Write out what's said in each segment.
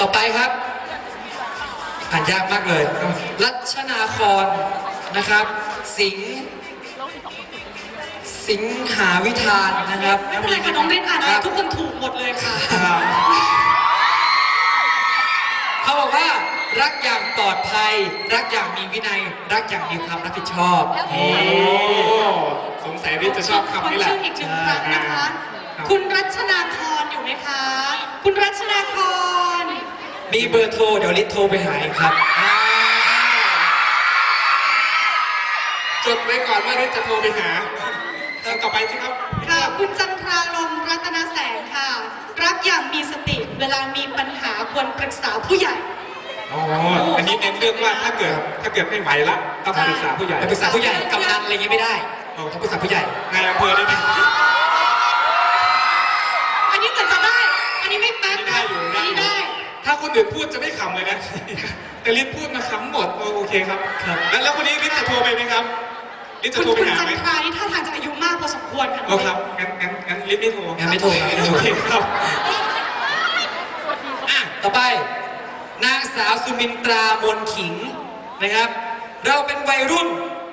ต่อไปครับอ่านยากมากเลย รัชนาครนะครับ สิงห์สิงหาวิธานนะครับไม่เป็นไรค่ะน้องเล่นอ่านได้ทุกคนถูกหมดเลยค่ะ เขาบอกว่ารักอย่างปลอดภัย รักอย่างมีวินัย รักอย่างมีความรับผิดชอบโอ้สงสัยริทจะชอบคำนี้แหละชื่ออีกหนึ่งครั้งนะคะครับคุณรัชนาครอยู่ไหมคะ คุณรัชนาคร มีเบอร์โทร เดี๋ยวลิศโทรไปหาเองครับ จดไว้ก่อนว่าริทจะโทรไปหาเออต่อไปสิครับค่ะคุณจันทราลมรัตนแสงค่ะ รักอย่างมีสติเวลามีปัญหาควรปรึกษาผู้ใหญ่ อ๋อ อันนี้เน้นเรื่องว่าถ้าเกิดถ้าเกิดไม่ไหวละต้องปรึกษาผู้ใหญ่ไปปรึกษาผู้ใหญ่กำนันอะไรเงี้ยไม่ได้ต้องปรึกษาผู้ใหญ่นายอำเภอได้ไหม คนอื่นพูดจะไม่ขำเลยนะ แต่ริทพูดมาขำหมดโอโอเคครับครับ แล้วแล้วคนนี้ริทจะโทรไปไหมครับริทจะคุณโทรไปคุณหาจันไหมทรานี่ท่าทางจะอายุมากพอสมควรค่ะ โอ้ครับงั้นงั้นงั้นริทไม่โทรงั้นไม่โทรครับ โอเคครับ อะต่อไป นางสาวสุมินตรามนขิงนะครับ เราเป็นวัยรุ่น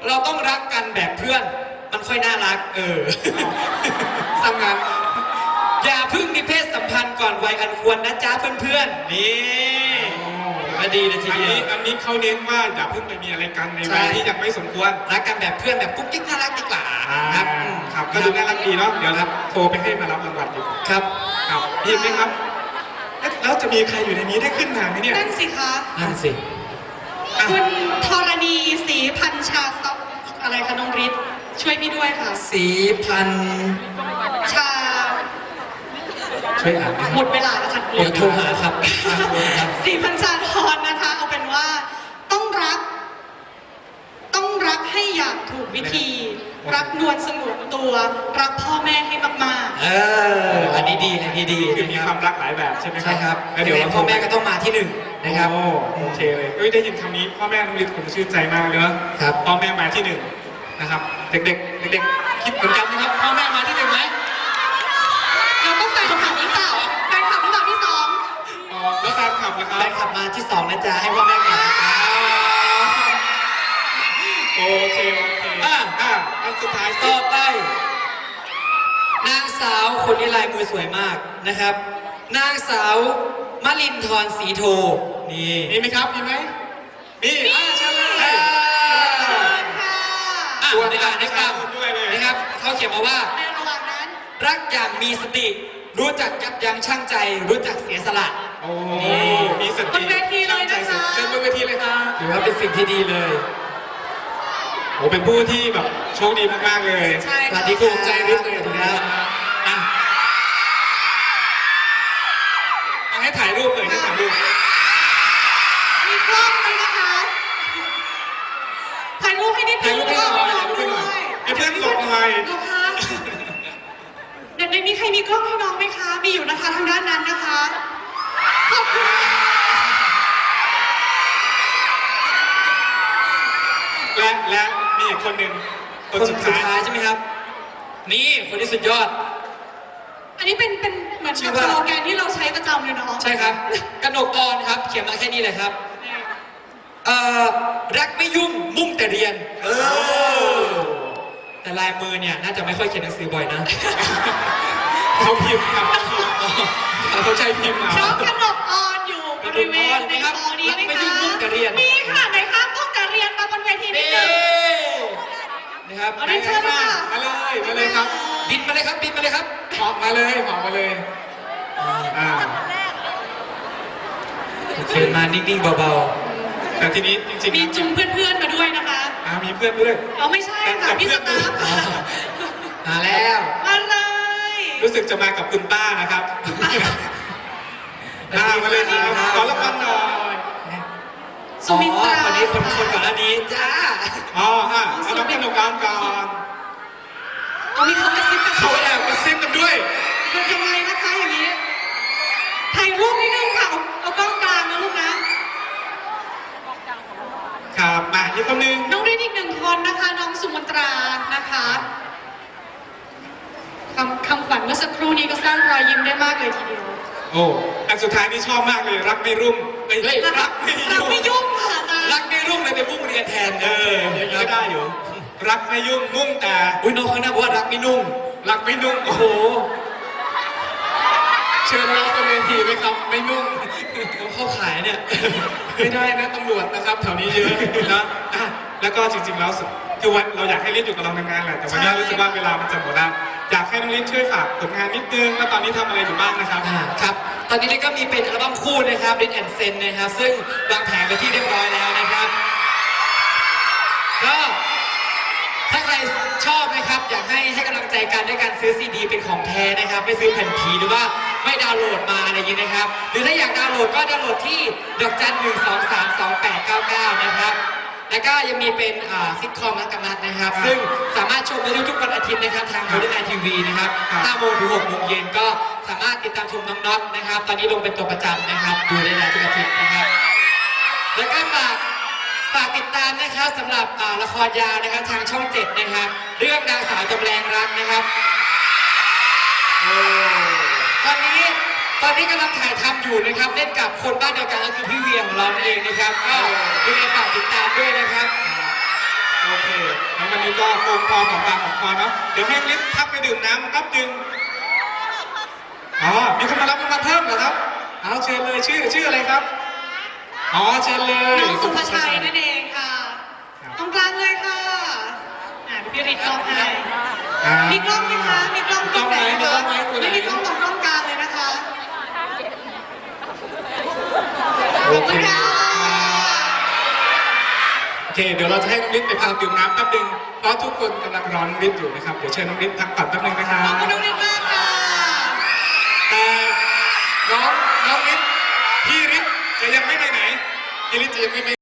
เราต้องรักกันแบบเพื่อน มันค่อยน่ารัก เออทำงาน อย่าเพึ่งมีเพศสัมพันธ์ก่อนวัยอันควรนะจ๊ะเพื่อนๆ นี่มาดีเลยทีอันเดียนี้ว อันนี้เขาเน้นว่าอย่าเพิ่งไปมีอะไรกันในใช่ วัยที่ยังไม่สมควรรักกันแบบเพื่อนแบบกุ๊กกิ๊กน่ารักดีกว่าอ่าครับอืมครับก็ดูน่ารักดีเนาะเดี๋ยวรับโทรไปให้มารับรางวัลดีกว่าครับ ครับมีอีกไหมครับเอ๊ะแล้วจะมีใครอยู่ในนี้ได้ขึ้นมาไหมเนี่ยนั่นสิคะ นั่นสิ อะคุณธรณีศรีพันชาซับอะไรคะน้องฤทธิ์ช่วยพี่ด้วยค่ะ สีพันธุ์ชา ช่วยอ่านไหมคหมรับดเวลาแล้วค่ะเดี๋ยวโทรหาครับครับศรีพันชาทรนะคะ เอาเป็นว่าต้องรัก ต้องรักให้อย่างถูกวิธี รักนวลสงวนตัว รักพ่อแม่ให้มากเอออันนี้ดีอันนี้ดีคือมีนะคครัวาบมรักหลายแบบใช่ไหมครับใช่ครับแล้วเดี๋เดี๋ยยววพ่อแม่ก็ต้องมาที่หนึ่งนะครับโอ้โอเคเลยเอ้ยได้ยินคำนี้พ่อแม่น้องลิศผมชื่นใจมากเลยเนอะครับพ่อแม่มาที่หนึ่งนะครับ เด็กๆเด็กๆคิดเหมือนกันนะครับพ่อแม่มาที่หนึ่งไหม นะจ๊ะให้พ่อแม่ก่อนนะจ๊ะโอเคโอเคอะอะอันสุดท้ายต่อไปนางสาวคนนี้ลายมือสวยมากนะครับ นางสาวมลินทรสีโทนี่มีไหมครับมีไหมมีอ่าเชิญเลยอ่าเชิญค่ะอะส่วนในการได้ฟังด้วยเลยนะครับเขาเขียนมาว่า ในระหว่างนั้น รักอย่างมีสติ รู้จักยับยั้งชั่งใจ รู้จักเสียสละโอ้มีสติ เวทีเลยนะคะเชิญบนเวทีเลยครับถือว่าเป็นสิ่งที่ดีเลยโอ้เป็นผู้ที่แบบโชคดีมากๆเลยใช่สวัค่ะสดีคภูรับมิใจริศเลยนะครับอะเอาให้ถ่ายรูปเลยให้ถ่ายรูป มีกล้องด้วยนะคะถ่ายรูปให้นิดนึถ่ายงรูปให้หน่อยถ่ายรูปให้หน่อยด้วยให้เพื่อนกดหน่อยดูค่ะเดี๋ยวนี้ใครมีกล้องให้น้องไหมคะ มีอยู่นะคะทางด้านนั้นนะคะ คนหนึ่งคนคนสุสุดดท้ายท้ายใช่ไหมครับ นี่คนที่สุดยอด อันนี้เป็นเป็นเหมือนชื่กับอว่าสโลแกนที่เราใช้ประจำเลยเนาะใช่ครับกนกออนครับ เขียนมาแค่นี้เลยครับเอ่อรักไม่ยุ่งมุ่งแต่เรียน เออ แต่ลายมือเนี่ยน่าจะไม่ค่อยเขียนหนังสือบ่อยนะ เขาพิมพ์ครับเขาใช้พิมพ์น้เอาองกนกออนอยู่บริเวณในคอนี้ไหมไม่คะยุ่งมุ่งแต่เรียน มีค่ะไหนคะมุ่งแต่เรียนมาบนเวทีนิด นี่ นึง นะ ครับเอาได้เชิญค่ะ มาเลยมาเลยครับบินมาเลยครับบินมาเลยครับเหาะมาเลยเหาะมาเลยอ่าเชิญมานิ่งๆเบาแต่ทีนี้จริงๆมีแล้วจุงเพื่อนๆมาด้วยนะคะ อ่ามีเพื่อนด้วยเอาไม่ใช่ค่ะพี่สตาฟค่ะๆมาแล้วมาเลย รู้สึกจะมากับคุณป้านะครับอ่ามาเลยครับขอรางวัลหน่อย สุมิตรา อ๋อคนนี้คนคนก่อนหน้านี้จ้าอ๋ออะเอาน้องกนกการก่อนเอามีเขากระซิบกระเขาซิบแอบกระซิบกันด้วยเป็นยังไงนะคะอย่างนี้ ถ่ายรูปนิดนึงค่ะเอาเอากล้องกลางนะลูกนะ ครับมาอีกคนนึงน้องเรียนอีกหนึ่งคนนะคะ น้องสุมนตรานะคะคำคำขวัญเมื่อสักครู่นี้ก็สร้างรอยยิ้มได้มากเลยทีเดียวโอ้อันอันสุดท้ายนี่ชอบมากเลย รักไม่รุ่งเอ้ยเฮ้ยรักไม่เรายุ่ง ไม่ยุ่ง ไม่รุ่งเลยไปมุ่งเรียนแทนเอออย่างนี้ก็ได้อยู่ รักไม่ยุ่งมุ่งแต่อุ้ยน้องข้างหน้าบอกว่ารักไม่นุ่ง รักไม่นุ่งโอ้โหเชิญน้องบนเวทีไหมครับ ไม่นุ่งน้องเข้าขายเนี่ย ไม่ได้นะตำรวจนะครับแถวนี้เยอะนะอะแล้วก็จริงๆแล้วสุดคือวันเราอยากให้ลิศอยู่กับเรานานๆแหละแต่วันนี้รู้สึกว่าเวลามันจะหมดแล้วอยากให้น้องลิศช่วยฝากผลงานนิดนึงว่าตอนนี้ทำอะไรอยู่บ้างนะครับอ่าครับ ตอนนี้นี่ก็มีเป็นอัลบั้มคู่นะครับ Rin and Sen นะครับ ซึ่งวางแผนไปที่เรียบร้อยแล้วนะครับ ก็ถ้าใครชอบนะครับ อยากให้ให้กำลังใจกันด้วยการซื้อซีดีเป็นของแท้นะครับ ไม่ซื้อแผ่นผีหรือว่าไม่ดาวน์โหลดมาอะไรอย่างนี้นะครับ หรือถ้าอยากดาวน์โหลดก็ดาวน์โหลดที่ดอกจันหนึ่งสองสามสองแปดเก้าเก้านะครับแล้วก็ยังมีเป็นอ่าซิทคอมนักกำนัดนะครับครับ ซึ่งสามารถชมได้ทุกวันอาทิตย์นะครับทางครัโมบเดิร์นไอทีวีนะครับครับ5โมงถึง6โมงเย็นก็สามารถติดตามชมน้องน็อตนะครับ ตอนนี้ลงเป็นตัวประจำนะครับ ดูได้แล้วทุกอาทิตย์นะครับ แล้วก็ฝาก ฝากติดตามนะครับสำหรับอ่าละครยาวนะครับทางช่องเจ็ดนะครับเรื่องนางสาวจำแรงรักนะครับตอนนี้ตอนนี้กำลังถ่ายทำอยู่นะครับ เล่นกับคนบ้านเดียวกันก็คือพี่เวียของเราเองนะครับก็ยังไงฝากติดตามด้วยนะครับโอเคแล้ววันนี้ก็คงพอของปากของคอเนาะเดี๋ยวให้ลิศพักไปดื่มน้ำแป๊บนึงอ๋อมีคนมารับรางวัลเพิ่มเหรอครับเอาเชิญเลยชื่อชื่ออะไรครับ อ๋อเชิญเลยน้องสุภชัยนั่นเองค่ะตรงกลางเลยค่ะอ่าพี่ริดกล้องให้อ่ามีกล้องไหมคะ มีกล้องตรงไหนมีกล้คะองไหมตัวไหนไม่มีกล้องตรงกล้องกลางเลยนะคะโอขอบเคคุณค่ะโอเค เดี๋ยวเราจะให้น้องลิศไปพักดื่มน้ำแป๊บนึงเพราะทุกคนกำลังรอน้องลิศอยู่นะครับ เดี๋ยวเชิญน้องลิศพักผ่อนแป๊บนึงนะครัขอบบคุณน้องริดม น้องน้